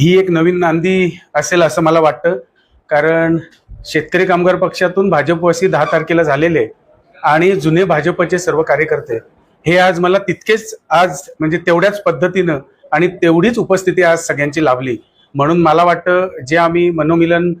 ही एक नवीन नांदी असेल असं मला वाटतं. कारण शेतकरी कामगार पक्षातून भाजपवासी दहा तारखेला झालेले आणि जुने भाजपचे सर्व कार्यकर्ते हे आज मला तितकेच आज म्हणजे तेवढ्याच पद्धतीनं आणि तेवढीच उपस्थिती आज सगळ्यांची लाभली. म्हणून मला वाटतं जे आम्ही मनोमिलन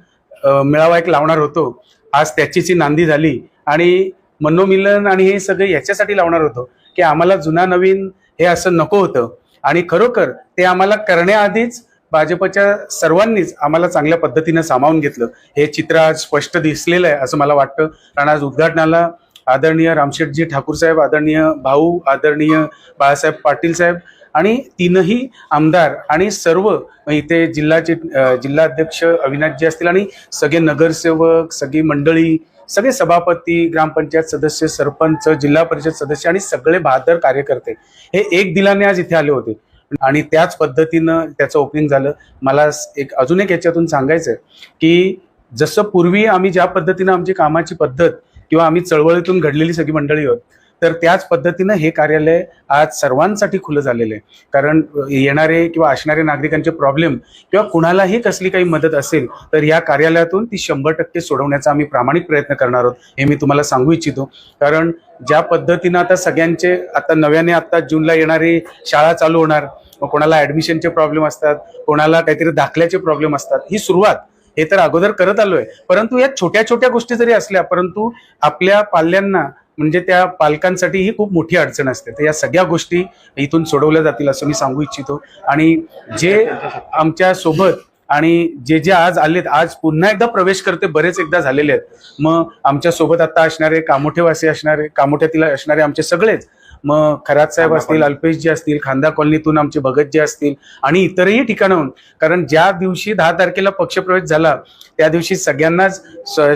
मेळावा एक लावणार होतो आज त्याची जी नांदी झाली. आणि मनोमिलन आणि हे सगळं याच्यासाठी लावणार होतो की आम्हाला जुना नवीन हे असं नको होतं. आणि खरोखर ते आम्हाला करण्याआधीच भाजपच्या सर्वांनीच आम्हाला चांगल्या पद्धतीनं सामावून घेतलं. हे चित्र आज स्पष्ट दिसलेलं आहे असं मला वाटतं. कारण आज उद्घाटनाला आदरणीय रामशेठजी ठाकूर साहेब आदरणीय भाऊ आदरणीय बाळासाहेब पाटील साहेब आणि तीनही आमदार आणि सर्व इथे जिल्हाचे जिल्हाध्यक्ष अविनाशजी असतील आणि सगळे नगरसेवक सगळी मंडळी सगळे सभापती ग्रामपंचायत सदस्य सरपंच जिल्हा परिषद सदस्य आणि सगळे बहादर कार्यकर्ते हे एक दिलाने आज इथे आले होते. आणि त्याच पद्धतीनं त्याचं ओपनिंग झालं. मला एक अजून एक याच्यातून सांगायचं आहे की जसं पूर्वी आम्ही ज्या पद्धतीनं आमची कामाची पद्धत किंवा आम्ही चळवळीतून घडलेली सगळी मंडळी आहोत तर त्याच पद्धतीनं हे कार्यालय आज सर्वांसाठी खुलं झालेलं आहे. कारण येणारे किंवा असणारे नागरिकांचे प्रॉब्लेम किंवा कुणालाही कसली काही मदत असेल तर या कार्यालयातून ती शंभर टक्के सोडवण्याचा आम्ही प्रामाणिक प्रयत्न करणार आहोत हे मी तुम्हाला सांगू इच्छितो. कारण ज्या पद्धतीनं आता सगळ्यांचे आता नव्याने आता जूनला येणारी शाळा चालू होणार. मग कोणाला ॲडमिशनचे प्रॉब्लेम असतात कोणाला काहीतरी दाखल्याचे प्रॉब्लेम असतात. ही सुरुवात. हे तर अगोदर करत आलोय. परंतु या छोट्या छोट्या गोष्टी जरी असल्या परंतु आपल्या पाल्यांना म्हणजे त्या पालकांसाठी ही खूप मोठी अडचण असते. तर या सगळ्या गोष्टी इथून सोडवल्या जातील असं मी सांगू इच्छितो. आणि जे आमच्यासोबत आणि जे जे आज आलेत आज पुन्हा एकदा प्रवेश करते बरेच एकदा झालेले आहेत. मग आमच्यासोबत आता असणारे कामोठेवासी असणारे कामोठ्यातील असणारे आमचे सगळेच. मग खरात साहेब असतील अल्पेशजी असतील खांदा कॉलनीतून आमचे भगतजी असतील आणि इतरही ठिकाणाहून कारण ज्या दिवशी दहा तारखेला पक्षप्रवेश झाला त्या दिवशी सगळ्यांनाच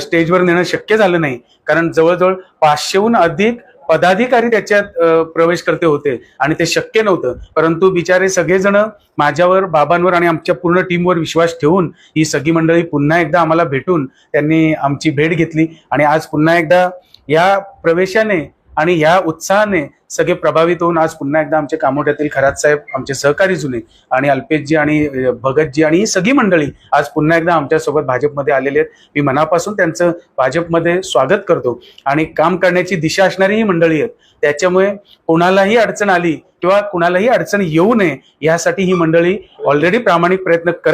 स्टेजवर नेणं शक्य झालं नाही. कारण जवळजवळ पाचशेहून अधिक पदाधिकारी त्याच्यात प्रवेश करते होते आणि ते शक्य नव्हतं. परंतु बिचारे सगळेजण माझ्यावर बाबांवर आणि आमच्या पूर्ण टीमवर विश्वास ठेवून ही सगळी मंडळी पुन्हा एकदा आम्हाला भेटून त्यांनी आमची भेट घेतली. आणि आज पुन्हा एकदा या प्रवेशाने आणि या उत्साहाने सगळे प्रभावित होऊन आज पुन्हा एकदा आमचे कामोट्यातील खरात साहेब आमचे सहकारी जुने आणि अल्पेशजी आणि भगतजी आणि ही सगळी मंडळी आज पुन्हा एकदा आमच्यासोबत भाजपमध्ये आलेले आहेत. मी मनापासून त्यांचं भाजपमध्ये स्वागत करतो. आणि काम करण्याची दिशा असणारी ही मंडळी आहेत. त्याच्यामुळे कोणालाही अडचण आली किंवा कुणालाही अडचण येऊ नये यासाठी ही मंडळी ऑलरेडी प्रामाणिक प्रयत्न करत